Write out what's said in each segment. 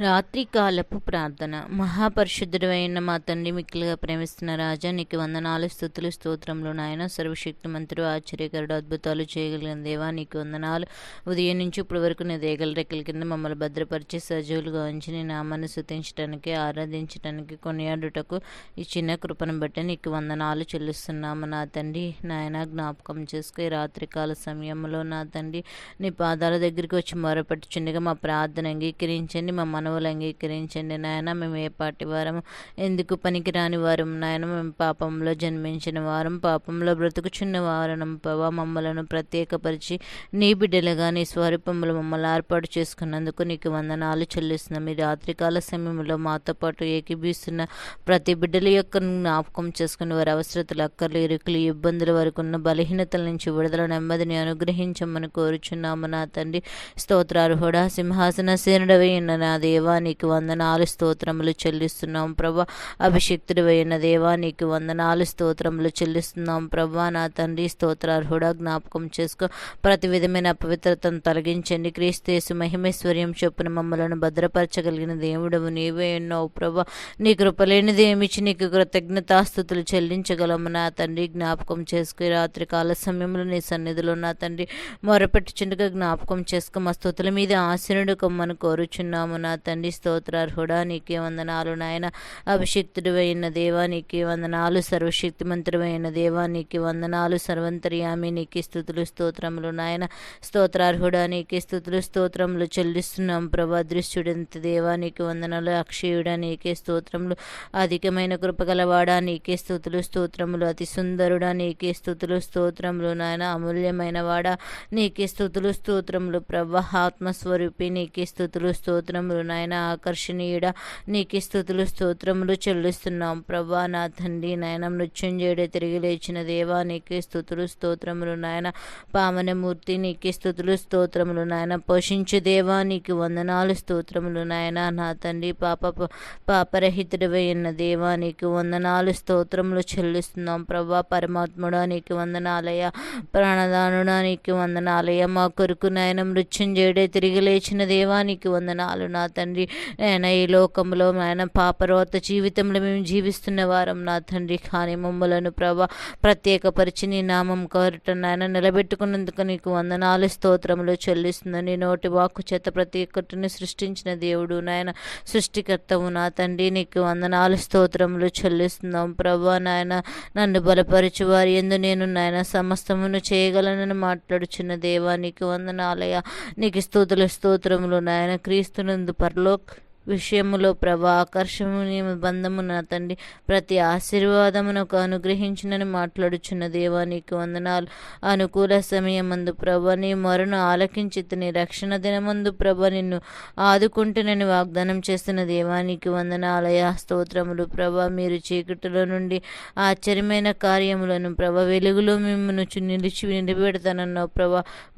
రాత్రికాలపు ప్రార్థన. మహాపరిశుద్ధుడైన మా తండ్రి మిక్కులుగా ప్రేమిస్తున్న రాజా నీకు వందనాలు స్థుతులు స్తోత్రంలో నాయన. సర్వశక్తి మంత్రుడు ఆశ్చర్యకరుడు అద్భుతాలు చేయగలిగిన దేవా నీకు వందనాలు. ఉదయం నుంచి ఇప్పటి వరకు నీ దేగల రెక్కల కింద మమ్మల్ని భద్రపరిచి సజీవులుగా ఉంచి నీ నామాన్ని శృతించడానికి ఆరాధించడానికి కొనియాడుటకు ఈ చిన్న కృపను బట్టి నీకు వందనాలు చెల్లిస్తున్నాము నా తండ్రి. నాయన జ్ఞాపకం చేసుకుని రాత్రికాల సమయంలో నా తండ్రి నీ పాదాల దగ్గరికి వచ్చి మొరపెట్టుచుండగా మా ప్రార్థన అంగీకరించండి. మా మనవులు అంగీకరించండి నాయన. మేము ఏ పాటి వారము? ఎందుకు పనికిరాని వారం నాయన? మేము పాపంలో జన్మించిన వారం పాపంలో బ్రతుకుచున్న వారం. పవా మమ్మలను ప్రత్యేకపరిచి నీ బిడ్డలుగా నీ స్వరూపములు మమ్మల్ని ఏర్పాటు చేసుకున్నందుకు నీకు వందనాలు చెల్లిస్తున్నాం. ఈ రాత్రికాల సమయంలో మాతో పాటు ఏకీభవిస్తున్న ప్రతి బిడ్డల యొక్క జ్ఞాపకం చేసుకుని వారి అవసరతలు అక్కర్లు ఇరుకులు ఇబ్బందుల వరకు ఉన్న బలహీనతల నుంచి విడుదల నెమ్మదిని అనుగ్రహించమని కోరుచున్నాము నా తండ్రి. స్తోత్రార్హుడా సింహాసన సేనుడవైన నాది దేవా నీకు వందనాలు స్తోత్రములు చెల్లిస్తున్నాం ప్రభా. అభిషక్తుడవైన దేవా నీకు వందనాలు స్తోత్రములు చెల్లిస్తున్నాం ప్రభా. నా తండ్రి స్తోత్రార్హుడా జ్ఞాపకం చేసుకో. ప్రతి విధమైన అపవిత్రతను తొలగించండి. క్రీస్తేసు మహిమేశ్వర్యం చొప్పున మమ్మలను భద్రపరచగలిగిన దేవుడవు నీవే ఎన్నో ప్రభా. నీ కృపలేనిది ఏమిచ్చి నీకు కృతజ్ఞతాస్థుతులు చెల్లించగలము? నా తండ్రి జ్ఞాపకం చేసుకుని రాత్రి కాల సమయంలో నీ సన్నిధిలో నా తండ్రి మొరపెట్టుచుండగా జ్ఞాపకం చేసుకో. మా స్థుతుల మీద ఆశనుడు కొమ్మను కోరుచున్నాము. నా తండ్రి స్తోత్రార్హుడా నీకే వందనాలు నాయన. అభిషిక్తుడివైన దేవా నీకే వందనాలు. సర్వశక్తిమంతుడైన దేవా నీకే వందనాలు. సర్వంతర్యామి నీకే స్థుతులు స్తోత్రములు నాయన. స్తోత్రార్హుడా నీకే స్థుతులు స్తోత్రములు చెల్లిస్తున్నాం. ప్రభా దృశ్యుడంత దేవా నీకు వందనాలు. అక్షయుడా నీకే స్తోత్రములు. అధికమైన కృపగలవాడా నీకే స్థుతులు స్తోత్రములు. అతి సుందరుడా నీకే స్థుతులు స్తోత్రములు నాయన. అమూల్యమైన వాడా నీకే స్థుతులు స్తోత్రములు. ప్రభా ఆత్మస్వరూపి నీకే స్థుతులు స్తోత్రములు నాయన ఆకర్షణీయుడ నీకు స్థుతులు స్తోత్రములు చెల్లిస్తున్నాం. ప్రభా నా తండ్రి నాయన మృత్యుంజయుడే తిరిగి లేచిన దేవా నీకే స్థుతులు స్తోత్రములు నాయన. పావనమూర్తి నీకే స్థుతులు స్తోత్రములు నాయన. పోషించు దేవా నీకు వందనాలు స్తోత్రములు నాయన. నా తండ్రి పాప పాపరహితుడివైన దేవా నీకు వందనాలు స్తోత్రములు చెల్లిస్తున్నాం. ప్రభా పరమాత్ముడా నీకు వందనాలయ ప్రాణదానుడా నీకు వందనాలయ మా కొరకు నాయన మృత్యుంజయుడే తిరిగి లేచిన దేవానికి వందనాలు. నా తండ్రి నాయన ఈ లోకంలో నాయన పాపరోత జీవితంలో మేము జీవిస్తున్న వారం నా తండ్రి. కానీ మమ్మలను ప్రభా ప్రత్యేకపరిచి నీ నామం కోరట నాయన నిలబెట్టుకున్నందుకు నీకు వందనాలు స్తోత్రములు చెల్లిస్తుందని నీ నోటి వాక్కు చేత ప్రతి ఒక్కటిని సృష్టించిన దేవుడు నాయన సృష్టికర్తవు నా తండ్రి. నీకు వందనాలు స్తోత్రములు చెల్లిస్తున్నాం ప్రభా నాయన. నన్ను బలపరచు వారి ఎందు నేను నాయన సమస్తమును చేయగలనని మాట్లాడుచున్న దేవా నీకు వందనాలయ నీకు స్తోతుల స్తోత్రములు నాయన. క్రీస్తునందు Look. విషయములో ప్రభా ఆకర్షణీయ బంధమున తండ్రి. ప్రతి ఆశీర్వాదమునకు అనుగ్రహించినని మాట్లాడుచున్న దేవా నీకు వందనాలు. అనుకూల సమయమందు ప్రభ నీ మరును ఆలకించి నీ రక్షణ దినమందు ప్రభ నిన్ను ఆదుకుంటునని వాగ్దానం చేస్తున్న దేవానికి వందనాలయ స్తోత్రములు ప్రభ మీరు చీకటిలో నుండి ఆశ్చర్యమైన కార్యములను ప్రభ వెలుగులో మిమ్మను నిలిచి నిలబెడతానన్నావు ప్రభ.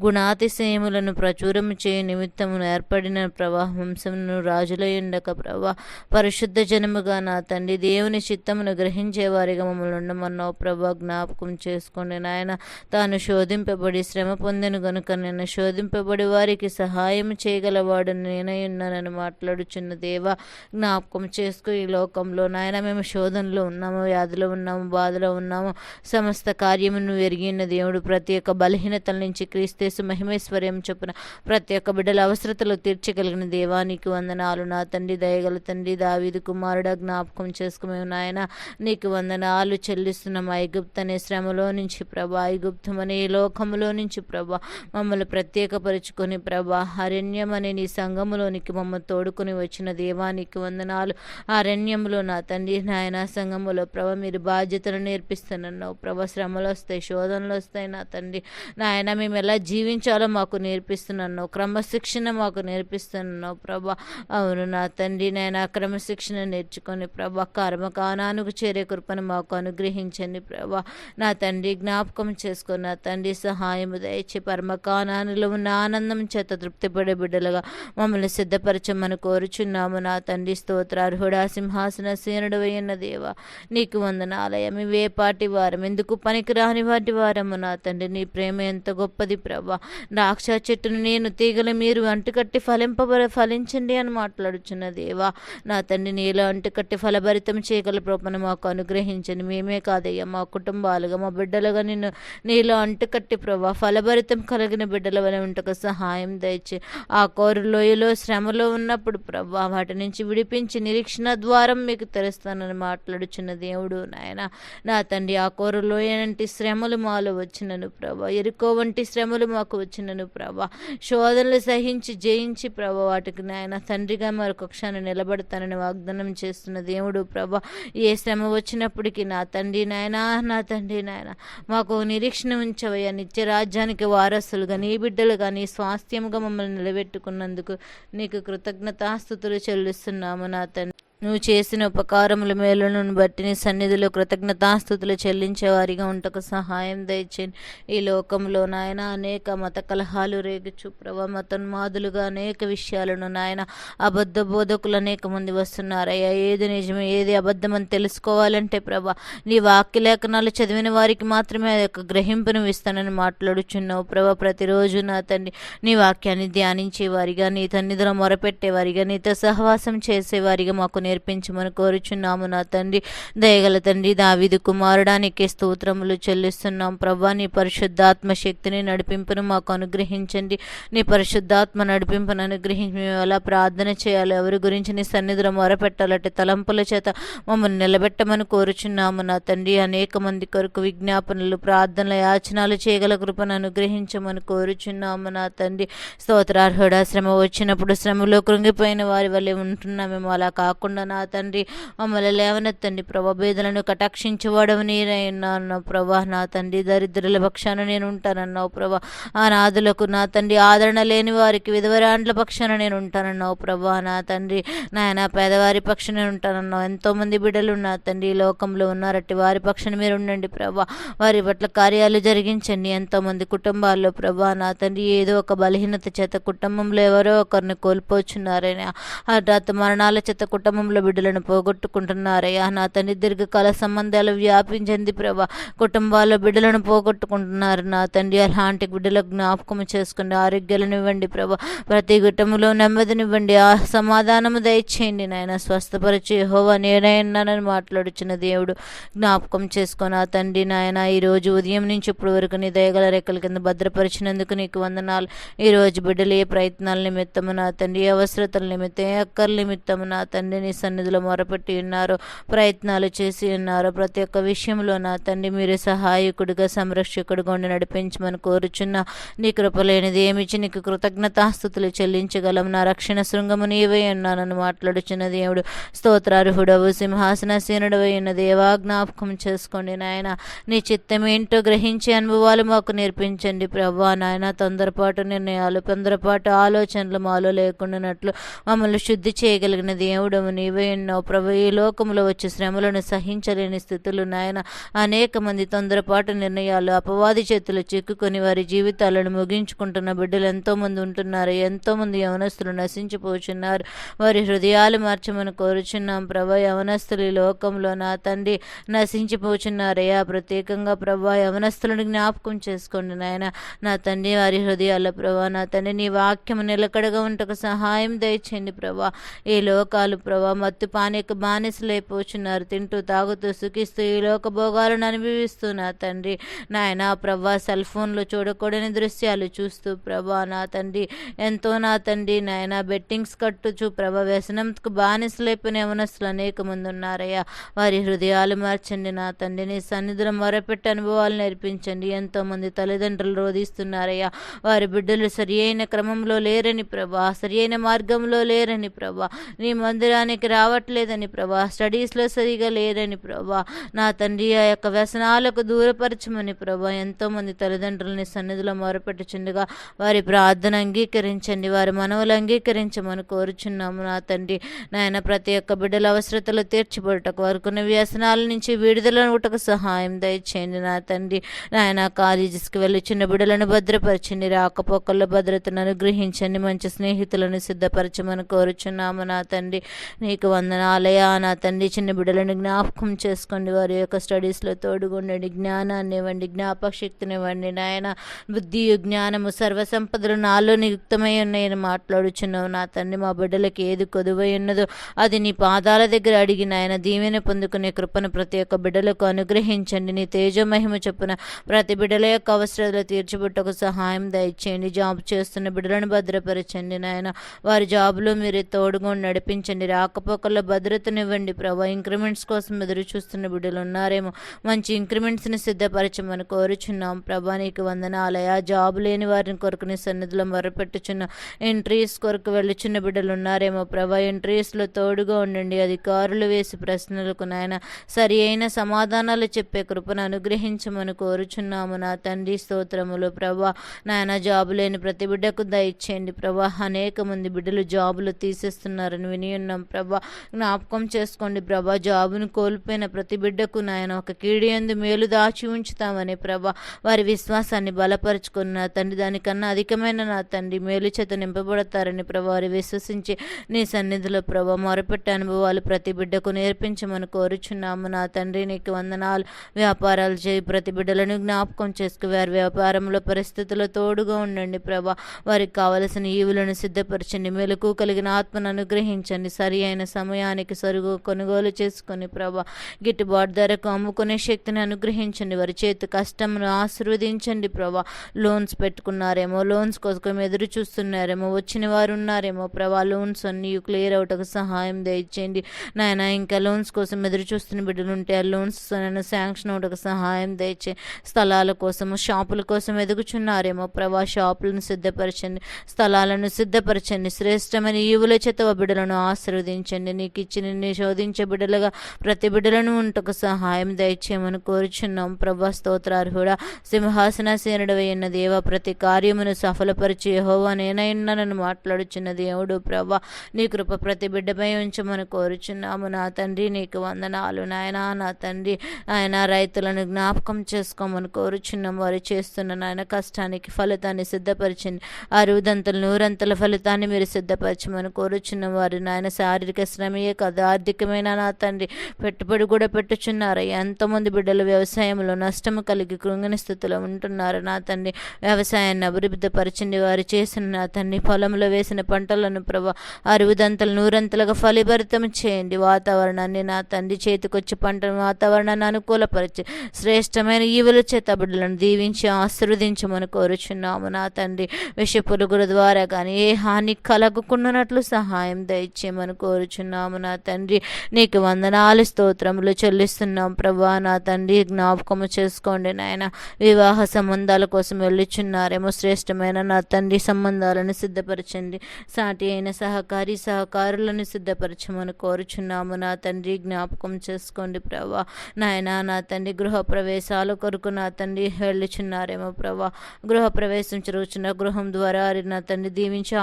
గుణాతిశయములను ప్రచురము చేయ నిమిత్తమును ఏర్పడిన ప్రవాహంసమును రాజుల ఉండక ప్రభా. పరిశుద్ధ జనముగా నా తండ్రి దేవుని చిత్తమును గ్రహించే వారిగా మమ్మల్ని ఉండమన్నావు ప్రభా. జ్ఞాపకం చేసుకోండి నాయన. తాను శోధింపబడి శ్రమ పొందిన గనుక నేను శోధింపబడి వారికి సహాయం చేయగలవాడు నేనై ఉన్నానని మాట్లాడుచున్న దేవ జ్ఞాపకం చేసుకో ఈ లోకంలో నాయన. మేము శోధనలో ఉన్నాము వ్యాధిలో ఉన్నాము బాధలో ఉన్నాము. సమస్త కార్యమును ఎరిగిన దేవుడు ప్రతి ఒక్క బలహీనతల నుంచి క్రీస్తేసు మహిమేశ్వర్యం చొప్పున ప్రతి ఒక్క బిడ్డల అవసరతలు తీర్చగలిగిన దేవానికి వందనాలు. నా తండ్రి దయగల తండ్రి దావీదు కుమారుడ జ్ఞాపకం చేసుకుమేము నాయన. నీకు వందనాలు చెల్లిస్తున్నాం. ఐగుప్త అనే శ్రమలో నుంచి ప్రభా ఐగుప్తం అనే ఈ లోకములో నుంచి ప్రభా మమ్మల్ని ప్రత్యేకపరుచుకొని ప్రభా అరణ్యం అనే నీ సంఘములోనికి మమ్మల్ని తోడుకొని వచ్చిన దేవానికి వందనాలు. అరణ్యంలో నా తండ్రి నాయన సంఘములో ప్రభ మీరు బాధ్యతలు నేర్పిస్తానన్నావు ప్రభ శ్రమలు వస్తాయి శోధనలు వస్తాయి నా తండ్రి. నాయన మేము ఎలా జీవించాలో మాకు నేర్పిస్తున్నాను క్రమశిక్షణ మాకు నేర్పిస్తున్నావు ప్రభా అవును నా తండ్రి నేను క్రమశిక్షణ నేర్చుకొని ప్రభా కర్మకానానికి చేరే కృపను మాకు అనుగ్రహించండి ప్రభా. నా తండ్రి జ్ఞాపకం చేసుకొని నా తండ్రి సహాయము దయచి పరమకానానులో ఉన్న ఆనందం చేత తృప్తిపడే బిడ్డలుగా మమ్మల్ని సిద్ధపరచమని కోరుచున్నాము. నా తండ్రి స్తోత్రార్హుడా సింహాసన సీనుడు అయిన దేవ నీకు వందనాలయ. ఇవే వేపాటి వారం ఎందుకు పనికిరాని వాటి వారము నా తండ్రి. నీ ప్రేమ ఎంత గొప్పది ప్రభా. ద్రాక్ష చెట్టును నేను తీగలు మీరు అంటుకట్టి ఫలింపబ ఫలించండి అని మాట్లాడు మాట్లాడుచున్న దేవా నా తండ్రి నీలో అంటు కట్టి ఫలభరితం చేయగల కృపను మాకు అనుగ్రహించండి. మేమే కాదయ్యా మా కుటుంబాలుగా మా బిడ్డలుగా నిన్ను నీలో అంటుకట్టి ప్రభా ఫలభరితం కలిగిన బిడ్డల వలె ఉంటకు సహాయం దయచి. ఆ కోరు లోయలో శ్రమలో ఉన్నప్పుడు ప్రభా వాటి నుంచి విడిపించి నిరీక్షణ ద్వారం మీకు తెరుస్తానని మాట్లాడుచున్న దేవుడు నాయన. నా తండ్రి ఆ కోరు లోయ వంటి శ్రమలు మాలో వచ్చినను ప్రభా ఎరుకో వంటి శ్రమలు మాకు వచ్చినను ప్రభా. శోధనలు సహించి జయించి ప్రభా వాటికి నాయన తండ్రిగా మరొక క్షణం నిలబడతానని వాగ్దానం చేస్తున్న దేవుడు ప్రభా ఏ శ్రమ వచ్చినప్పటికీ నా తండ్రి నాయన నా తండ్రి నాయన మాకు నిరీక్షణ ఉంచవయ్యా. నిత్య రాజ్యానికి వారసులుగా నీ బిడ్డలుగా నీ స్వాస్థ్యముగా మమ్మల్ని నిలబెట్టుకున్నందుకు నీకు కృతజ్ఞతాస్థుతులు చెల్లిస్తున్నాము నా తండ్రి. నువ్వు చేసిన ఉపకారముల మేలును బట్టి నీ సన్నిధిలో కృతజ్ఞతాస్థుతులు చెల్లించేవారిగా ఉంటకు సహాయం దయచేయండి ఈ లోకంలో నాయన అనేక మత కలహాలు రేగుచు ప్రభా మతోన్మాదులుగా అనేక విషయాలను నాయన అబద్ధ బోధకులు అనేక మంది వస్తున్నారయ్యా. ఏది నిజమే ఏది అబద్ధమని తెలుసుకోవాలంటే ప్రభా నీ వాక్య లేఖనాలు చదివిన వారికి మాత్రమే అది యొక్క గ్రహింపును ఇస్తానని మాట్లాడుచున్నావు. ప్రభా ప్రతిరోజు నా తండ్రి నీ వాక్యాన్ని ధ్యానించేవారిగా నీ తన్నిధిలో మొరపెట్టేవారిగా నీతో సహవాసం చేసేవారిగా మాకు నేర్పించమని కోరుచున్నాము నా తండ్రి. దయగల తండ్రి దావిదు కుమారుడానికి స్తోత్రములు చెల్లిస్తున్నాం. ప్రభా నీ పరిశుద్ధాత్మ శక్తిని నడిపింపును మాకు అనుగ్రహించండి. నీ పరిశుద్ధాత్మ నడిపింపును అనుగ్రహించి మేము ఎలా ప్రార్థన చేయాలి ఎవరి గురించి నీ సన్నిధిలో మొరపెట్టాలంటే తలంపుల చేత మమ్మల్ని నిలబెట్టమని కోరుచున్నాము నా తండ్రి. అనేక మంది కొరకు విజ్ఞాపనలు ప్రార్థనల యాచనాలు చేయగల కృపను అనుగ్రహించమని కోరుచున్నాము నా తండ్రి. స్తోత్రార్హుడ శ్రమ వచ్చినప్పుడు శ్రమలో కృంగిపోయిన వారి వల్లే ఉంటున్నామేమో అలా కాకుండా నా తండ్రి. మమ్మల్ని లేవనెత్తండి ప్రభా. బేదలను కటాక్షించేవాడవు నీరన్నావు ప్రభా. నా తండ్రి దరిద్రుల పక్షాన నేను ఉంటానన్నావు ప్రభా. ఆ నా తండ్రి ఆదరణ లేని వారికి విధవరాండ్ల పక్షాన నేను ఉంటానన్నావు ప్రభా. నా తండ్రి నాయన పేదవారి పక్షాన నేను ఉంటానన్నావు ఎంతోమంది బిడ్డలు నా తండ్రి. ఈ లోకంలో ఉన్నారట్టి వారి పక్షాన మీరు ఉండండి ప్రభా. వారి పట్ల కార్యాలు జరిగించండి. ఎంతోమంది కుటుంబాల్లో ప్రభా నా తండ్రి ఏదో ఒక బలహీనత చేత కుటుంబంలో ఎవరో ఒకరిని కోల్పోచున్నారని హఠాత్ మరణాల చేత కుటుంబం కుటుంబంలో బిడ్డలను పోగొట్టుకుంటున్నారయ్యా నా తండ్రి దీర్ఘకాల సంబంధాలు వ్యాపించింది ప్రభా. కుటుంబాల్లో బిడ్డలను పోగొట్టుకుంటున్నారు. నా తండ్రి అలాంటి బిడ్డల జ్ఞాపకం చేసుకుని ఆరోగ్యాలను ఇవ్వండి ప్రభా. ప్రతి కుటుంబంలో నెమ్మదినివ్వండి. ఆ సమాధానము దయచేయండి నాయన. స్వస్థపరిచి హోవా నేనైనానని మాట్లాడుచున్న దేవుడు జ్ఞాపకం చేసుకొని ఆ తండ్రి నాయన ఈరోజు ఉదయం నుంచి ఇప్పుడు వరకు నీ దయగల రెక్కల కింద భద్రపరిచినందుకు నీకు వందనాలు. ఈ రోజు బిడ్డలు ఏ ప్రయత్నాల నిమిత్తము నా తండ్రి అవసరతల నిమిత్తం ఏ అక్కర్ల నిమిత్తము నా తండ్రి నీ సన్నిధిలో మొరపెట్టి ఉన్నారు ప్రయత్నాలు చేసి ఉన్నారు. ప్రతి ఒక్క విషయంలో నా తండ్రి మీరు సహాయకుడిగా సంరక్షకుడిగా ఉండి నడిపించమని కోరుచున్న. నీ కృప లేనిది ఏమిచ్చి నీకు కృతజ్ఞతాస్థుతులు చెల్లించగలం. నా రక్షణ శృంగము నీవే ఉన్నానని మాట్లాడుచున్న దేవుడు. స్తోత్రార్హుడవు సింహాసనసీనుడవై ఉన్న దేవా జ్ఞాపకం చేసుకోండి నాయన. నీ చిత్తం ఏంటో గ్రహించే అనుభవాలు మాకు నేర్పించండి ప్రభా నాయన. తొందరపాటు నిర్ణయాలు తొందరపాటు ఆలోచనలు మాలో లేకుండానట్లు మమ్మల్ని శుద్ధి చేయగలిగిన దేవుడవు నీవే ఉన్నావు ప్రభు ఈ లోకంలో వచ్చే శ్రమలను సహించలేని స్థితులు నాయన. అనేక మంది తొందరపాటు నిర్ణయాలు అపవాది చేతులు చిక్కుకొని వారి జీవితాలను ముగించుకుంటున్న బిడ్డలు ఎంతోమంది ఉంటున్నారు ఎంతోమంది యవనస్తులు నశించిపోతున్నారు వారి హృదయాలు మార్చమని కోరుచున్నాం ప్రభా యవనస్తులు ఈ లోకంలో నా తండ్రి నశించిపోచున్నారయ్యా ప్రత్యేకంగా ప్రభా యవనస్తులను జ్ఞాపకం చేసుకోండి నాయన. నా తండ్రి వారి హృదయాల ప్రభా నా తండ్రి నీ వాక్యం నిలకడగా ఉంటకు సహాయం దయచేయండి ప్రభా. ఈ లోకాలు ప్రభా మత్తు పానీక బానిసలైపోచున్నారు తింటూ తాగుతూ సుఖిస్తూ ఈ లోక భోగాలను అనుభవిస్తూ నా తండ్రి. నాయన ప్రభా సెల్ ఫోన్లో చూడకూడని దృశ్యాలు చూస్తూ ప్రభా నా తండ్రి ఎంతో నా తండ్రి నాయన బెట్టింగ్స్ కట్టుచు ప్రభా వ్యసనంకు బానిసలైపోయిన యవనస్తులు అనేక మంది ఉన్నారయ్యా. వారి హృదయాలు మార్చండి నా తండ్రి. నీ సన్నిధిలో మొరపెట్టి అనుభవాలు నేర్పించండి. ఎంతో మంది తల్లిదండ్రులు రోధిస్తున్నారయ్యా. వారి బిడ్డలు సరి అయిన క్రమంలో లేరని ప్రభా సరి అయిన మార్గంలో లేరని ప్రభా. నీ మందిరానికి రావట్లేదని ప్రభా. స్టడీస్లో సరిగా లేరని ప్రభా. నా తండ్రి ఆ యొక్క వ్యసనాలకు దూరపరచమని ప్రభా. ఎంతోమంది తల్లిదండ్రులని సన్నిధిలో మొరపెట్టుచుండగా వారి ప్రార్థన అంగీకరించండి. వారి మనవులు అంగీకరించమని కోరుచున్నాము నా తండ్రి. నాయన ప్రతి ఒక్క బిడ్డల అవసరతలు తీర్చిబడుటకు వారుకున్న వ్యసనాల నుంచి విడుదల ఒకటకు సహాయం దయచేయండి నా తండ్రి. నాయన కాలేజెస్కి వెళ్ళి చిన్న బిడ్డలను భద్రపరచండి. రాకపోకల్లో భద్రతను అనుగ్రహించండి. మంచి స్నేహితులను సిద్ధపరచమని కోరుచున్నాము నా తండ్రి. నీ నీకు వందనాలయా నా తండ్రి చిన్న బిడ్డలను జ్ఞాపకం చేసుకోండి. వారి యొక్క స్టడీస్లో తోడుగుండండి. జ్ఞానాన్ని ఇవ్వండి. జ్ఞాపక శక్తిని ఇవ్వండి. నాయన బుద్ధి జ్ఞానము సర్వసంపదలు నాలో నియుక్తమై ఉన్నాయని మాట్లాడుచున్నావు. నా తండ్రి మా బిడ్డలకి ఏది కొదువై ఉన్నదో అది నీ పాదాల దగ్గర అడిగి నాయన దీవెన పొందుకునే కృపను ప్రతి ఒక్క బిడ్డలకు అనుగ్రహించండి. నీ తేజమహిమ చొప్పున ప్రతి బిడ్డల యొక్క అవసరాలు తీర్చిబుట్టకు సహాయం దయచేయండి. జాబ్ చేస్తున్న బిడ్డలను భద్రపరచండి నాయన. వారి జాబ్లో మీరు తోడుగా నడిపించండి. రాకపోకల్లో భద్రతనివ్వండి ప్రభా. ఇంక్రిమెంట్స్ కోసం ఎదురు చూస్తున్న బిడ్డలు ఉన్నారేమో. మంచి ఇంక్రిమెంట్స్ని సిద్ధపరచమని కోరుచున్నాం ప్రభా. నీకు వందనాలయా జాబ్ లేని వారిని కొరకు నీ సన్నిధిలో మొరపెట్టుచున్నాం ఎంట్రీస్ కొరకు వెళ్ళుచున్న బిడ్డలు ఉన్నారేమో ప్రభా. ఎంట్రీస్లో తోడుగా ఉండండి. అధికారులు వేసి ప్రశ్నలకు నాయన సరి అయిన సమాధానాలు చెప్పే కృపను అనుగ్రహించమని కోరుచున్నాము. నా తండ్రి స్తోత్రములు ప్రభా. నాయన జాబు లేని ప్రతి బిడ్డకు దయచేయండి ప్రభా. అనేక మంది బిడ్డలు జాబులు తీసేస్తున్నారని విని ఉన్నాం ప్రభా. ప్రభా జ్ఞాపకం చేసుకోండి ప్రభా జాబును కోల్పోయిన ప్రతి బిడ్డకు నాయన ఒక కీడియందు మేలు దాచి ఉంచుతామని ప్రభా వారి విశ్వాసాన్ని బలపరుచుకున్న నా తండ్రి దానికన్నా అధికమైన నా తండ్రి మేలు చేత నింపబడతారని ప్రభా వారి విశ్వసించి నీ సన్నిధిలో ప్రభా మొరపెట్టే అనుభవాలు ప్రతి బిడ్డకు నేర్పించమని కోరుచున్నాము. నా తండ్రి నీకు వందనాలు. వ్యాపారాలు చేయి. ప్రతి బిడ్డలను జ్ఞాపకం చేసుకు. వారి వ్యాపారంలో పరిస్థితుల్లో తోడుగా ఉండండి ప్రభా. వారికి కావలసిన ఈవులను సిద్ధపరచండి. మెలకు కలిగిన ఆత్మను అనుగ్రహించండి. సరి అయిన సమయానికి సరుగు కొనుగోలు చేసుకొని ప్రభా గిట్టుబాటు ధరకు అమ్ముకునే శక్తిని అనుగ్రహించండి. వారి చేతి కష్టంను ఆశీర్వదించండి ప్రభా. లోన్స్ పెట్టుకున్నారేమో లోన్స్ కోసం ఎదురు చూస్తున్నారేమో వచ్చిన వారు ఉన్నారేమో ప్రభా లోన్స్ అన్ని క్లియర్ అవుటకు సహాయం దయచేయండి. నాయన ఇంకా లోన్స్ కోసం ఎదురు చూస్తున్న బిడ్డలు ఉంటే ఆ లోన్స్ శాంక్షన్ అవటకు సహాయం దయచే స్థలాల కోసము షాపుల కోసం ఎదుగుచున్నారేమో ప్రభా షాపులను సిద్ధపరచండి స్థలాలను సిద్ధపరచండి. శ్రేష్టమైన ఈవుల చేత బిడ్డలను ఆశీర్వదించండి. నీకు ఇచ్చిన నిన్ను శోధించే బిడ్డలుగా ప్రతి బిడ్డలను ఉంటకు సహాయం దయచేయమని కోరుచున్నాం. ప్రభా స్తోత్రార్హుడా సింహాసనసేనుడవైన దేవ ప్రతి కార్యమును సఫలపరిచి హో నేనైనా నన్ను మాట్లాడుచున్న దేవుడు ప్రభా నీ కృప ప్రతి బిడ్డపై ఉంచమని కోరుచున్నాము. నా తండ్రి నీకు వందనాలు నాయనా. నా తండ్రి ఆయన రైతులను జ్ఞాపకం చేసుకోమని కోరుచున్నాం. వారు చేస్తున్న నాయన కష్టానికి ఫలితాన్ని సిద్ధపరిచింది. అరువుదంతలు నూరంతల ఫలితాన్ని మీరు సిద్ధపరచమని కోరుచున్నాం. వారి నాయన శారీరక శ్రమయే కాదు. ఆర్థికమైన నా తండ్రి పెట్టుబడి కూడా పెట్టుచున్నారు. ఎంతోమంది బిడ్డలు వ్యవసాయంలో నష్టము కలిగి కృంగిన స్థితిలో ఉంటున్నారు. నా తండ్రి వ్యవసాయాన్ని అభివృద్ధిపరచండి వారు చేసిన నా తండ్రి పొలంలో వేసిన పంటలను ప్రభా అరువుదంతలు నూరంతలుగా ఫలిభరితం చేయండి. వాతావరణాన్ని నా తండ్రి చేతికొచ్చి పంటను వాతావరణాన్ని అనుకూలపరిచి శ్రేష్టమైన ఈవుల చేత బిడ్డలను దీవించి ఆశీర్వదించమని కోరుచున్నాము. నా తండ్రి విష పురుగుల ద్వారా కానీ ఏ హాని కలగకుండానట్లు సహాయం దయచేయమని కోరుచున్నాము నా తండ్రి. నీకు వందనాలు స్తోత్రములు చెల్లిస్తున్నాం ప్రభా. నా తండ్రి జ్ఞాపకము చేసుకోండి నాయన. వివాహ సంబంధాల కోసం వెళ్ళిచున్నారేమో శ్రేష్టమైన నా తండ్రి. సంబంధాలను సిద్ధపరచండి. సాటి అయిన సహకారి సహకారులను సిద్ధపరచమని కోరుచున్నాము నా తండ్రి. జ్ఞాపకం చేసుకోండి ప్రభా. నాయన నా తండ్రి గృహ ప్రవేశాల కొరకు నా తండ్రి వెళ్ళుచున్నారేమో ప్రభా. గృహ ప్రవేశం జరుగుతున్న గృహం ద్వారా నా తండ్రి దీవించి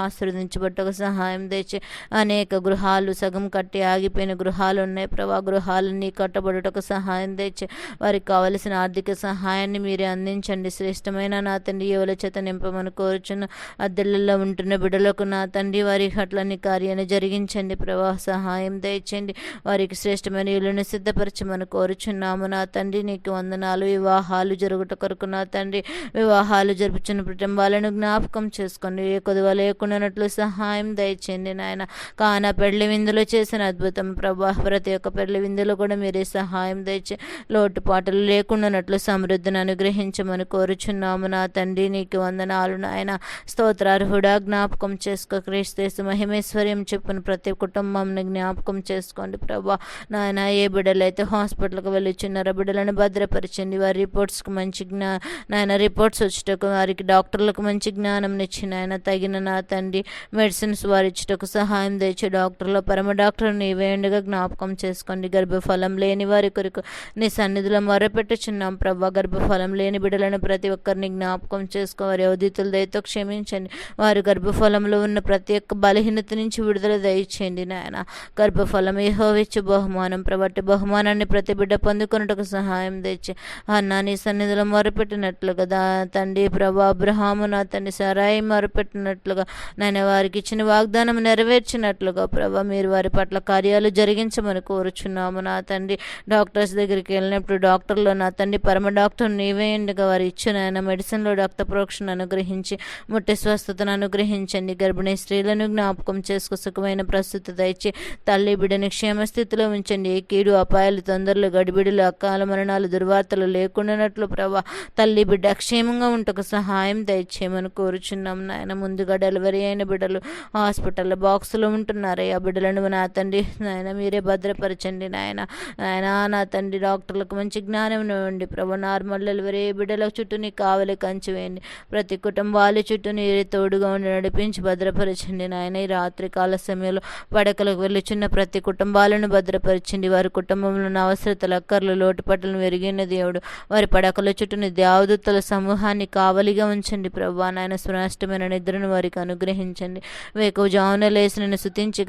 ఒక సహాయం తెచ్చి అనేక గృహాలు సగం కట్టి ఆగిపోయిన గృహాలు ఉన్నాయి ప్రభా గృహాలన్నీ కట్టబడుటకు సహాయం తెచ్చి వారికి కావలసిన ఆర్థిక సహాయాన్ని మీరే అందించండి. శ్రేష్టమైన నా తండ్రి యువల చేత నింపమని కోరుచున్న అద్దెలలో ఉంటున్న బిడ్డలకు నా తండ్రి వారి హట్లని కార్యాన్ని జరిగించండి. ప్రభా సహాయం దయచండి వారికి శ్రేష్టమైన ఇల్లును సిద్ధపరచమని కోరుచున్నాము. నా తండ్రి నీకు వందనాలు. వివాహాలు జరుగుట కొరకు నా తండ్రి వివాహాలు జరుపుచున్న కుటుంబాలను జ్ఞాపకం చేసుకోండి ఏ కొదువ లేకుండానట్లు సహాయం దయచేయండి నాయన. కాన పెళ్ళి విందులో చేసిన అద్భుతం. ప్రభా ప్రతి ఒక్క పెళ్ళి విందులో కూడా మీరే సహాయం తెచ్చి లోటుపాటులు లేకుండానట్లు సమృద్ధిని అనుగ్రహించమని కోరుచున్నాము. నా తండ్రి నీకు వందనాలు నాయన. స్తోత్రార్హుడా జ్ఞాపకం చేసుకో. క్రీస్తేసు మహిమేశ్వర్యం చెప్పిన ప్రతి కుటుంబంని జ్ఞాపకం చేసుకోండి ప్రభా. నాయన ఏ బిడ్డలైతే హాస్పిటల్కి వెళ్ళిచున్నారో బిడ్డలను భద్రపరచండి. వారి రిపోర్ట్స్కి మంచి జ్ఞా నాయన రిపోర్ట్స్ వచ్చేటకు వారికి డాక్టర్లకు మంచి జ్ఞానం ఇచ్చి నాయన తగిన నా తండ్రి మెడిసిన్స్ వారిచ్చుటకు సహాయం తెచ్చి డాక్టర్లో పరమ డాక్టర్ నీవేండుగా జ్ఞాపకం చేసుకోండి. గర్భఫలం లేని వారి కొరకు నీ సన్నిధిలో మొరపెట్టుచున్నాం ప్రభా. గర్భఫలం లేని బిడ్డలను ప్రతి ఒక్కరిని జ్ఞాపకం చేసుకో వారి అవధితుల దయతో క్షమించండి. వారి గర్భఫలంలో ఉన్న ప్రతి ఒక్క బలహీనత నుంచి విడుదల దయచేయండి నాయన. గర్భఫలం ఏహోవిచ్చు బహుమానం ప్రభట్టి బహుమానాన్ని ప్రతి బిడ్డ పొందుకొనుటకు సహాయం తెచ్చి అన్న నీ సన్నిధిలో మొరపెట్టినట్లుగా దా తండ్రి ప్రభా అబ్రహాము నా తండ్రి సరాయి మొరపెట్టినట్లుగా నేను వారికి ఇచ్చిన వాగ్దానం నెరవేర్చినట్లుగా ప్రభా. మీరు వారి పట్ల కార్యాలు జరిగించమని కోరుచున్నాము. నా తండ్రి డాక్టర్స్ దగ్గరికి వెళ్ళినప్పుడు డాక్టర్లో నా తండ్రి పరమ డాక్టర్ నీవే ఉండగా వారు ఇచ్చిన ఆయన మెడిసిన్లో డాక్టర్ ప్రోక్షణ అనుగ్రహించి ముట్టి స్వస్థతను అనుగ్రహించండి. గర్భిణీ స్త్రీలను జ్ఞాపకం చేసుకు సుఖమైన ప్రస్తుత దయచి తల్లి బిడ్డని క్షేమస్థితిలో ఉంచండి. ఏ కీడు అపాయాలు తొందరలు గడిబిడులు అకాల మరణాలు దుర్వార్తలు లేకుండానట్లు ప్రభా తల్లి బిడ్డ క్షేమంగా ఉంటకు సహాయం దయచేయమని కోరుచున్నాం నాయన ముందుగా డెలివరీ అయిన బిడ్డలు హాస్పిటల్ బాక్సులు ఉంటున్నారయ్యా. బిడ్డలు బిడ్డలను నా తండ్రి. నాయన మీరే భద్రపరచండి నాయన. నాయన నా తండ్రి డాక్టర్లకు మంచి జ్ఞానం ఇవ్వండి. ప్రభు నార్మల్ డెలివరీ బిడ్డల చుట్టూ నీ కావలి కంచి వేయండి. ప్రతి కుటుంబాల చుట్టూ నీరే తోడుగా ఉండి నడిపించి భద్రపరచండి నాయన. ఈ రాత్రి కాల సమయంలో పడకలకు వెళ్ళుచున్న ప్రతి కుటుంబాలను భద్రపరచండి. వారి కుటుంబంలో ఉన్న అవసరతలు అక్కర్లు లోటుపట్లను వెరిగిన దేవుడు. వారి పడకల చుట్టూని దేవదూతల సమూహాన్ని కావలిగా ఉంచండి. ప్రభు నాయన సునాష్టమైన నిద్రను వారికి అనుగ్రహించండి. వేకు జావున లేసి నేను శుతించి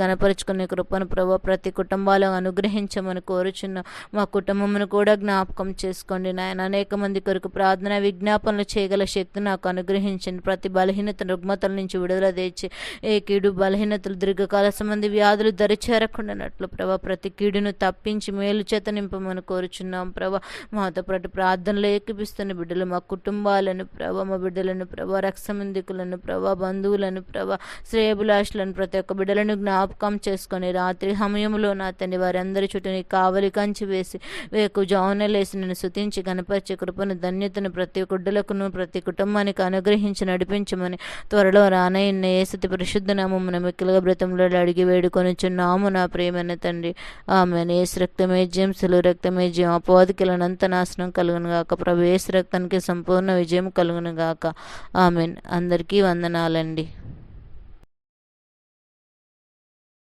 గనపరుచుకునే కృపను ప్రభా ప్రతి కుటుంబాలను అనుగ్రహించమని కోరుచున్న మా కుటుంబమును కూడా జ్ఞాపకం చేసుకోండి. నాయన అనేక మంది కొరకు ప్రార్థన విజ్ఞాపనలు చేయగల శక్తి నాకు అనుగ్రహించండి. ప్రతి బలహీనత రుగ్మతల నుంచి విడుదల తెచ్చి ఏ కీడు బలహీనతలు దీర్ఘకాల సంబంధి వ్యాధులు దరిచేరకుండానట్లు ప్రభా ప్రతి కీడును తప్పించి మేలు చేత నింపమని కోరుచున్నాం ప్రభా. మాతో పాటు ప్రార్థనలు ఏకిపిస్తున్న బిడ్డలు మా కుటుంబాలను ప్రభా మా బిడ్డలను ప్రభా రక్షమందికులను ప్రభా బంధువులను ప్రభా శ్రేయభిలాషులను ప్రతి ఒక్క బిడ్డలను జ్ఞాపకం చేసుకొని రాత్రి సమయంలో నా తండ్రి వారందరి చుట్టూ నీ కావలి కంచి వేసి వేకు జావనలేసి నేను శుతించి కనపరిచే కృపను ధన్యతను ప్రతి గుడ్డలకును ప్రతి కుటుంబానికి అనుగ్రహించి నడిపించమని త్వరలో రానయ్య ఏసతి పరిశుద్ధ నామమున మిక్కులుగా బ్రతంలో అడిగి వేడుకొనిచున్నాము నా ప్రేమైన తండ్రి. ఆమె ఏసు రక్తమే జయం సులు రక్తమే జయం. అపవాదికిలనంత నాశనం కలుగును గాక. ప్రభు ఏసు రక్తానికి సంపూర్ణ విజయం కలుగును గాక. ఆమెన్. అందరికీ వందనాలండి.